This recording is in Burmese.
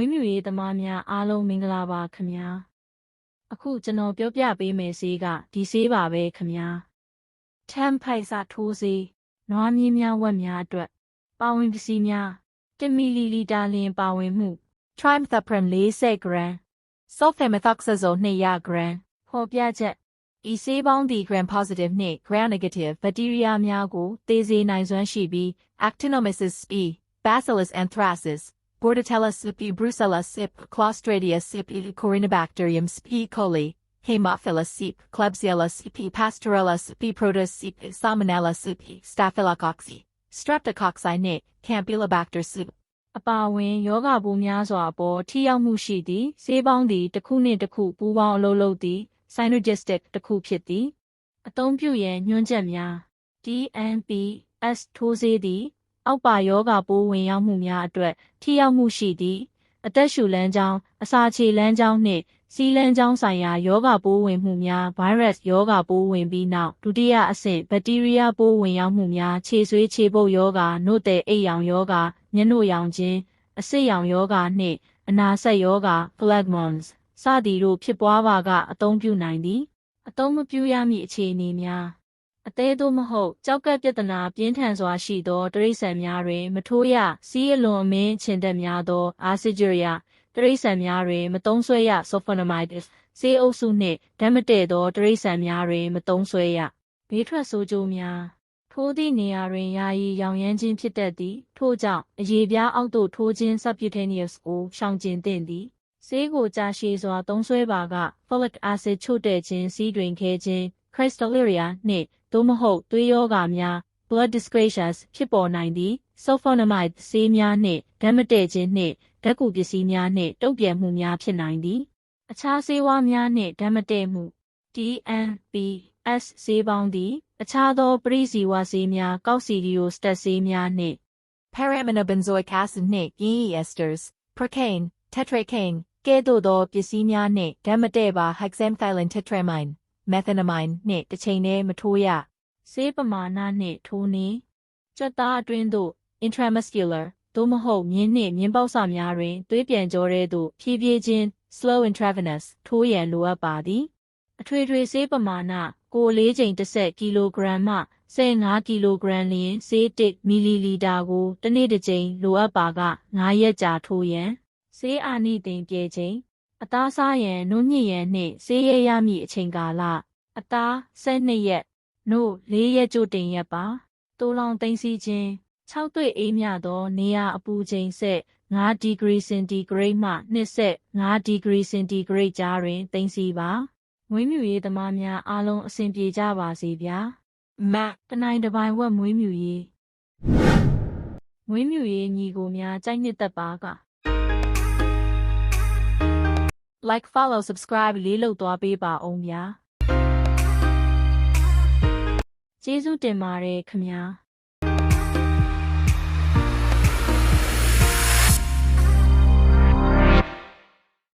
ေးမြူရေးသမားများအားလုံးမင်္ဂလာပါခင်ဗျာအခုကျွန်တော်ပြောပြပေးမယ်ဈေးကဒီဈေးပါပဲခင်ဗျာထမ်ဖိုက်စာထိုးဈေးနွားမြင်းများဝက်များအတွက် ပါဝင်ပစ္စည်းများ1မီလီလီတာလျင်ပါဝင်မှု Trimethoprim 40 gram Sulfamethoxazole 200 gram ဖော်ပြချက်ဤဆေးပေါင်းသည် gram positive နှင့် gram negative ဘက်တီးရီးယားများကိုသေစေနိုင်စွမ်းရှိပြီး Actinomyces sp Bacillus anthracis Bordetella sp Brucella sp Clostridia sp Corynebacterium sp coli Haemophilus sp Klebsiella sp Pastorella sp Protus sp Salmonella sp Staphylococcus Streptococcus နှင့် Campylobacter sp အပါအဝင်ယောဂပိုးများစွာအပေါ်ထိရောက်မှုရှိသည်ဈေးပေါင်းသည်တစ်ခုနှင့်တစ်ခုပူးပေါင်းအလုပ်လုပ်သည် synergistic တစ်ခုဖြစ်သည် အသုံးပြုရန်ညွှန်းချက်များ DNPS ထိုးဆေးသည် အောက်ပါယောဂပိုးဝင်ရောက်မှုများအတွက်ထိရောက်မှုရှိသည်အသက်ရှူလမ်းကြောင်းအစာခြေလမ်းကြောင်းနှင့်စီးလမ်းကြောင်းဆိုင်ရာယောဂပိုးဝင်မှုများဗိုင်းရပ်စ်ယောဂပိုးဝင်ပြီးနောက်ဒုတိယအဆင့်ဘက်တီးရီးယားပိုးဝင်ရောက်မှုများခြေဆွေးခြေပုတ်ယောဂနို့တဲ့အိတ်ရောင်ယောဂမျက်နှာရောင်ခြင်းအဆစ်ရောင်ယောဂနှင့်အနာဆက်ယောဂ phlegmons စသည်တို့ဖြစ်ပွားပါကအသုံးပြုနိုင်သည်အသုံးမပြုရမည့်အခြေအနေများ အသေးသို့မဟုတ်ကြောက်ကပ်ပြဿနာပြင်းထန်စွာရှိသောတရိษံများတွင် မထိုးရစီးအလွန်အမင်းချင်တက်များသောအာဆစ်ဂျူရီယာတရိษံများတွင်မသုံးဆွဲရ sulfonamides ဆေးအုပ်စုနှင့်ဓာတ်မတည့်သောတရိษံများတွင်မသုံးဆွဲရဘေးထွက်ဆိုးကျိုးများထိုးသည့်နေရာတွင်ယာယီရောင်ရမ်းခြင်းဖြစ်တတ်သည်ထို့ကြောင့်အရေပြားအောက်သို့ထိုးခြင်း subcutaneous ကိုရှောင်ကျဉ်သင့်သည်ဆေးကိုကြာရှည်စွာသုံးစွဲပါက folic acid ချို့တဲ့ခြင်းစီးတွင်ခဲခြင်း crystalluria နှင့် သို့မဟုတ်သွေးရောဂါများ blood discrasias ဖြစ်ပေါ်နိုင်သည် sulfonamide ဆေးများနှင့်ဓာတ်မတည့်ခြင်းနှင့်ဓာတ်ကူပစ္စည်းများနှင့်တုပ်ပြန်မှုများဖြစ်နိုင်သည် အခြားဆေးဝါးများနှင့်ဓာတ်မတည့်မှု DNPS ဆေးပေါင်းသည် အခြားသောပရိဇီဝဆေးများကောက်စီဒီယိုစတက်ဆေးများနှင့် Paraminobenzoic acid နှင့် yingyi esters Procaine Tetracaine ကဲ့သို့သောပစ္စည်းများနှင့်ဓာတ်မတည့်ပါ hexamethylene tetramine methenamine နှင့်တစ်ချိန်တည်းမထိုးရဆေးပမာဏနှင့်ထိုးနည်းကြွက်သားအတွင်းသို့ intramuscular သို့မဟုတ်မြင်းနှင့်မြင်းပေါက်စာများတွင်သွေးပြန်ကြောတဲ့သို့ဖြည်းဖြည်းချင်း slow intravenous ထိုးရန်လိုအပ်ပါသည်အထွေထွေဆေးပမာဏကိုလေးချိန်တစ်ဆက်ကီလိုဂရမ်မှ15ကီလိုဂရမ်လျင်ဆေး1မီလီလီတာကိုတစ်နေ့တစ်ကြိမ်လိုအပ်ပါက9ရက်ကြာထိုးရန်ဆေးအာနိသင်ပြေချိန် အသားစားရန်နှုတ်ညစ်ရန်နှင့်ဆေးရရမည့်အချိန်ကာလအသား12ရက်နို့၄ရက်ကြိုတင်ရက်ပါတိုးလောင်သိမ်းစီခြင်း6တွေ့အေးမြသော နေရာအပူချိန်ဆက်5ဒီဂရီစင်တီဂရိတ်မှ2ဆက်5ဒီဂရီစင်တီဂရိတ်ကြားတွင်သိမ်းစီပါမွေးမြူရေးသမားများအားလုံးအဆင်ပြေကြပါစေဗျာ Mac တနိုင်တစ်ပိုင်ဝက်မွေးမြူရေးမွေးမြူရေးညီကိုများကြိုက်နှစ်သက်ပါက like follow subscribe လေးလုပ်သွားပေးပါအောင်ဗျာကျေးဇူးတင်ပါတယ်ခင်ဗျာ